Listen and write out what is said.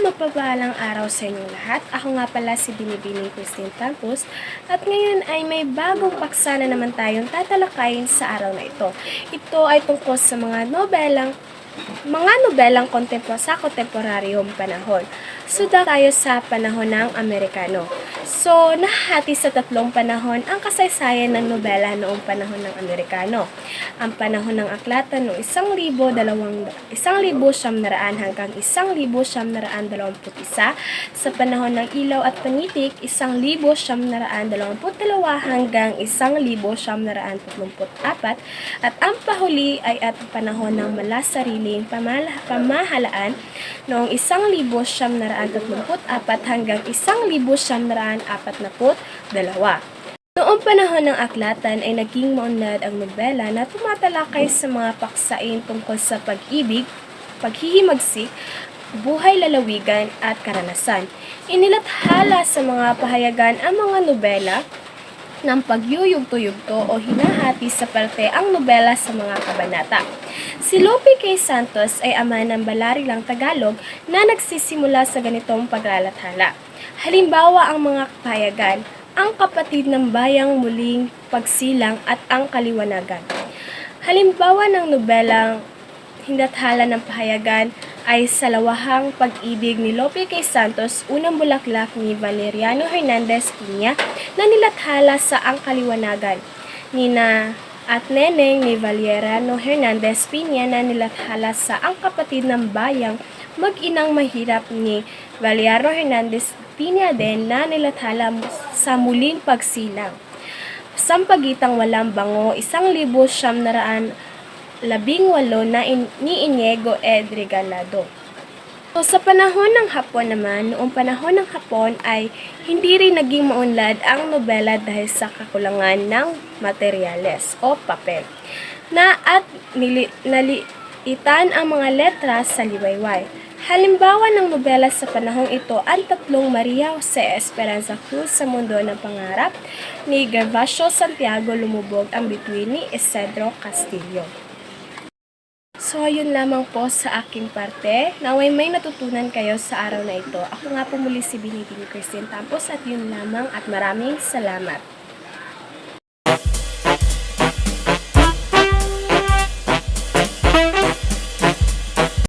mapagpalang araw sa inyong lahat. Ako nga pala si Binibining Christine Campos at ngayon ay may bagong paksa na naman tayong tatalakayin sa araw na ito. Ito ay tungkol sa mga nobelang mga nobelang kontempo sa kontemporaryong panahon. Suda tayo sa panahon ng Amerikano. So, nahati sa tatlong panahon ang kasaysayan ng nobela noong panahon ng Amerikano. Ang panahon ng aklatan noong isang libo, dalawang, isang libo siyam naraan hanggang isang libo siyam naraan dalawamput isa. Sa panahon ng ilaw at dalawamput dalawa hanggang isang libo siyam naraan tatlumput apat. At ang pahuli ay at panahon ng malasariling pamala- pamahalaan noong isang libo siyam naraan tatlumput apat hanggang isang libo siyam naraan apat na put dalawa. Noong panahon ng aklatan ay naging maunlad ang nobela na tumatalakay sa mga paksain tungkol sa pag-ibig, paghihimagsik, buhay lalawigan at karanasan. Inilathala sa mga pahayagan ang mga nobela ng pagyuyugto-yugto o hinahati sa parte ang nobela sa mga kabanata. Si Lope K. Santos ay ama ng balarilang Tagalog na nagsisimula sa ganitong paglalathala. Halimbawa ang mga pahayagan, ang kapatid ng bayang muling pagsilang at ang kaliwanagan. Halimbawa ng nobelang Hindathala ng pahayagan ay Salawahang Pag-ibig ni Lope K. Santos, unang bulaklak ni Valeriano Hernandez Piña na nilathala sa Ang Kaliwanagan. Nina at Neneng ni Valeriano Hernandez Piña na nilathala sa Ang Kapatid ng Bayang Mag-inang Mahirap ni Valeriano Hernandez Piña din na nilathala sa Muling Pagsilang. Sampagitang Walang Bango, isang libo siyam naraan labing walo na in, ni Inigo Ed Regalado. So, sa panahon ng Hapon naman, noong panahon ng Hapon ay hindi rin naging maunlad ang nobela dahil sa kakulangan ng materyales o papel na at nili, naliitan ang mga letra sa liwayway. Halimbawa ng nobela sa panahong ito ang tatlong Maria Jose Esperanza Cruz sa mundo ng pangarap ni Gervasio Santiago Lumubog ang bituin ni Isidro Castillo. So, yun lamang po sa aking parte. Naway may natutunan kayo sa araw na ito. Ako nga po muli si Binibini Christine Tampos at yun lamang at maraming salamat.